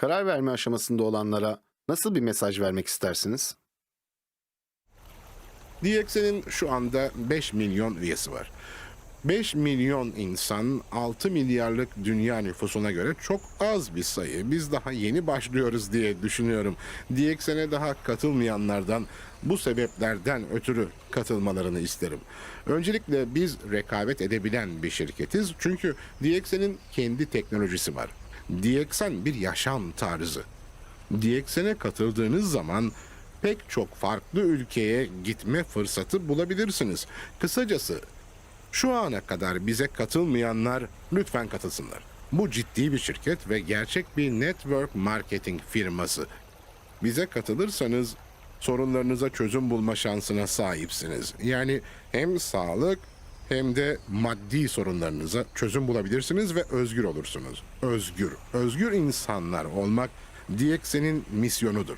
Karar verme aşamasında olanlara nasıl bir mesaj vermek istersiniz? DX'nin şu anda 5 milyon üyesi var. 5 milyon insan 6 milyarlık dünya nüfusuna göre çok az bir sayı. Biz daha yeni başlıyoruz diye düşünüyorum. DX'e daha katılmayanlardan bu sebeplerden ötürü katılmalarını isterim. Öncelikle biz rekabet edebilen bir şirketiz. Çünkü DX'nin kendi teknolojisi var. DXN bir yaşam tarzı. DXN'e katıldığınız zaman pek çok farklı ülkeye gitme fırsatı bulabilirsiniz. Kısacası şu ana kadar bize katılmayanlar lütfen katılsınlar. Bu ciddi bir şirket ve gerçek bir network marketing firması. Bize katılırsanız sorunlarınıza çözüm bulma şansına sahipsiniz. Yani hem sağlık hem de maddi sorunlarınıza çözüm bulabilirsiniz ve özgür olursunuz. Özgür, özgür insanlar olmak DX'nin misyonudur.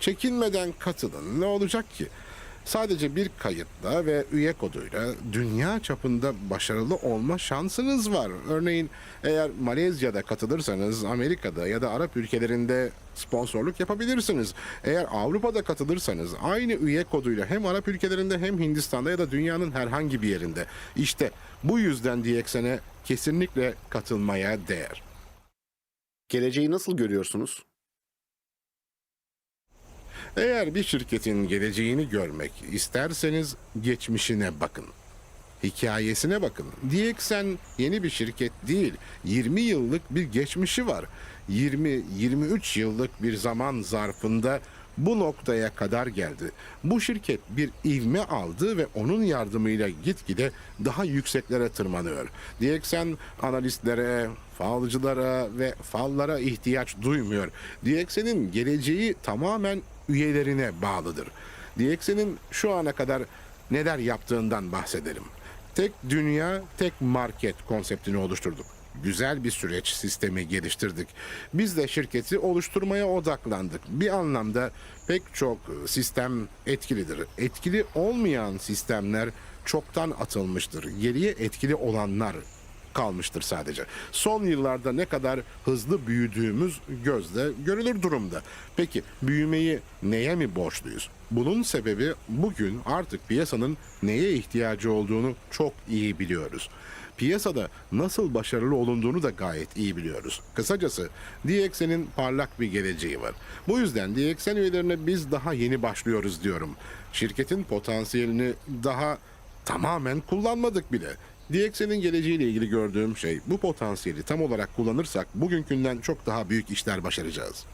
Çekinmeden katılın. Ne olacak ki? Sadece bir kayıtla ve üye koduyla dünya çapında başarılı olma şansınız var. Örneğin eğer Malezya'da katılırsanız Amerika'da ya da Arap ülkelerinde sponsorluk yapabilirsiniz. Eğer Avrupa'da katılırsanız aynı üye koduyla hem Arap ülkelerinde hem Hindistan'da ya da dünyanın herhangi bir yerinde. İşte bu yüzden DXN'e kesinlikle katılmaya değer. Geleceği nasıl görüyorsunuz? Eğer bir şirketin geleceğini görmek isterseniz geçmişine bakın. Hikayesine bakın. DXN yeni bir şirket değil. 20 yıllık bir geçmişi var. 20-23 yıllık bir zaman zarfında bu noktaya kadar geldi. Bu şirket bir ivme aldı ve onun yardımıyla gitgide daha yükseklere tırmanıyor. DXN analistlere, falcılara ve fallara ihtiyaç duymuyor. DXN'in geleceği tamamen üyelerine bağlıdır. DXN'in şu ana kadar neler yaptığından bahsedelim. Tek dünya, tek market konseptini oluşturduk. Güzel bir süreç sistemi geliştirdik. Biz de şirketi oluşturmaya odaklandık. Bir anlamda pek çok sistem etkilidir. Etkili olmayan sistemler çoktan atılmıştır. Geriye etkili olanlar kalmıştır sadece. Son yıllarda ne kadar hızlı büyüdüğümüz gözle görülür durumda. Peki büyümeyi neye mi borçluyuz? Bunun sebebi bugün artık piyasanın neye ihtiyacı olduğunu çok iyi biliyoruz. Piyasada nasıl başarılı olunduğunu da gayet iyi biliyoruz. Kısacası DXN'in parlak bir geleceği var. Bu yüzden DXN üyelerine biz daha yeni başlıyoruz diyorum. Şirketin potansiyelini daha tamamen kullanmadık bile. DXN'in geleceğiyle ilgili gördüğüm şey bu potansiyeli tam olarak kullanırsak bugünkünden çok daha büyük işler başaracağız.